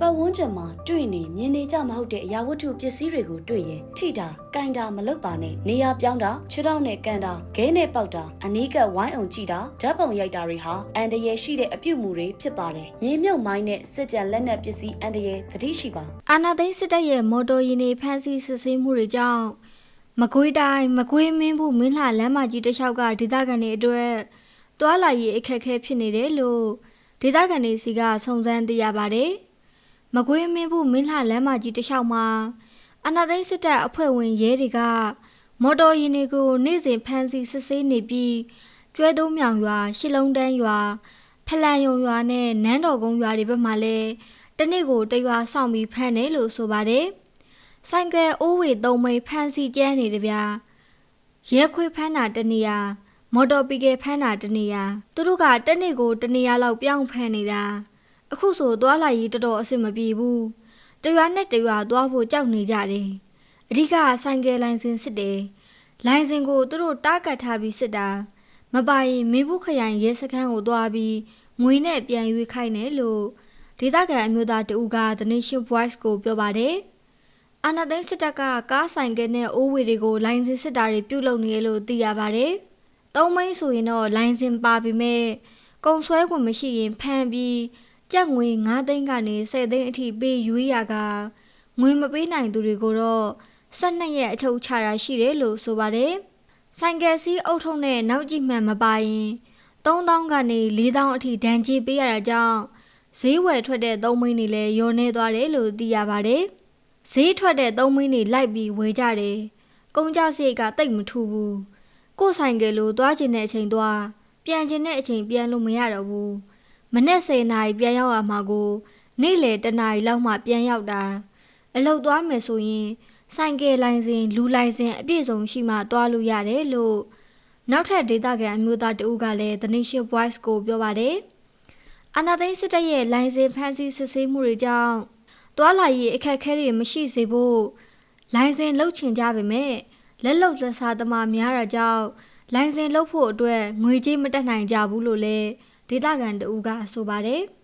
ပတ်ဝန်းကျင်မှာတွေ့နေမြင်နေကြမဟုတ်တဲ့အရာဝတ္ထုပစ္စည်းတွေကိုတွေ့ရင်ထိတာ၊ကန်တာမလုပ်ပါနဲ့နေရာပြောင်းတာခြေထောက်နဲ့ကန်တာခဲနဲ့ပေါက်တာအနီးကပ်ဝိုင်းအောင်ကြည့်တာဓာတ်ပုံရိုက်တာတွေဟာအန်တရယ်ရှိတဲ့အပြုတ်မှုတွေဖြစ်ပါတယ်။မြေမြုပ်မိုင်းနဲ့စစ်ကြံလက်နက်ပစ္စည်းအန်တရယ်သတိရှိပါအာနာသိန်းစစ်တပ်ရဲ့မော်တော်ယာဉ်တွေဖမ်းဆီးစစ်ဆေးမှုတွေကြောင့်မကွေးတိုင်းမကွေးမင်းဘူးမင်းလှလမ်းမကြီးတစ်လျှောက်ကဒေသခံတွေအတွက်တွာလာရေးအခက်အခဲဖြစ်နေတယ်လို့ဒေသခံတွေစီကစုံစမ်းသိရပါတယ်။ မကွေးမင်းဘူးမင်းလှလမ်းမကြီးတစ်လျှောက်မှာအာနာသိန်းစစ်တပ်အဖွဲ့ဝင်ရဲတွေကမော်တော်ယာဉ်တွေကိုနေ့စဉ်ဖမ်းဆီးစစ်ဆေးနေပြီးကျွဲသုံးမြောင်ရွာရှစ်လုံးတန်းရွာဖလန်ယုံရွာနဲ့နန်းတော်ကုန်းရွာတွေဘက်မှာလည်းတနေ့ကိုတရွာဆောင်ပြီးဖမ်းတယ်လို့ဆိုပါတယ်။ဆိုင်ကယ်အိုးဝေသုံးမိန်ဖမ်းဆီးကျန်းနေတယ်ဗျာ။ရဲခွေးဖမ်းတာတနေရာမော်တော်ပီကယ်ဖမ်းတာတနေရာသူတို့ကတနေ့ကိုတနေရာလောက်ပြောင်းဖမ်းနေတာ။ အခုဆိုသွားလာရေးတော်တော်အဆင်မပြေဘူး။တရွာနဲ့တရွာသွားဖို့ကြောက်နေကြတယ်။အဓိကဆိုင်ကယ်လိုင်စင်စစ်တယ်။လိုင်စင်ကိုသူတို့တားကတ်ထားပြီးစစ်တာမပိုင်မင်းဘူးခရိုင်ရဲစခန်းကိုသွားပြီးငွေနဲ့ပြန်ရွေးခိုင်းတယ်လို့ဒေသခံအမျိုးသားတဦးက The Nation Voice ကိုပြောပါတယ်။အာနာသိန်းစစ်တပ်ကကားဆိုင်ကယ်နဲ့အိုးဝေတွေကိုလိုင်စင်စစ်တာတွေပြုလုပ်နေရလို့သိရပါတယ်။သုံးမိန်းဆိုရင်တော့လိုင်စင်ပါပေမဲ့ကုံဆွဲခွင့်မရှိရင်ဖမ်းပြီး ကြက်ငွေ9သိန်းကနေ10သိန်းအထိပေးရွေးရကငွေမပေးနိုင်သူတွေကိုတော့12ရက်အချုပ်ချတာရှိတယ်လို့ဆိုပါတယ်။ဆိုင်ကယ်စီးအုပ်ထုံနဲ့နောက်ကြည့်မှန်မပါရင်3000ကနေ4000အထိဒဏ်ကြေးပေးရတာကြောင့်ဈေးဝယ်ထွက်တဲ့သုံးမိန်းတွေလည်းယုံနေသွားတယ်လို့သိရပါတယ်။ဈေးထွက်တဲ့သုံးမိန်းတွေလိုက်ပြီးဝယ်ကြတယ်။ကုန်ကြစရိတ်ကတိတ်မထူဘူး။ကိုယ်ဆိုင်ကယ်လိုသွားချင်တဲ့အချိန်သွားပြန်ချင်တဲ့အချိန်ပြန်လို့မရတော့ဘူး။ မနေ့10နာရီပြန်ရောက်ရမှာကိုနေ့လယ်တနာရီလောက်မှပြန်ရောက်တာ။အလုပ်သွားမယ်ဆိုရင်ဆိုင်ကယ်လိုင်စင်လူလိုင်စင်အပြည့်စုံရှိမှသွားလို့ရတယ်လို့နောက်ထပ်ဒေတာကန်အမျိုးသားတဦးကလည်း The Nation Voice ကိုပြောပါတယ်။အာနာသိန်းစစ်တပ်ရဲ့လိုင်စင်ဖမ်းဆီးစစ်ဆေးမှုတွေကြောင့်တွာလာရေးအခက်အခဲတွေမရှိစေဖို့လိုင်စင်လုတ်ချင်ကြပေမဲ့လက်လုံလက်စားသမားများတာကြောင့်လိုင်စင်လုတ်ဖို့အတွက်ငွေကြေးမတက်နိုင်ကြဘူးလို့လည်း ဒေသခံတဦးကဆိုပါတယ်။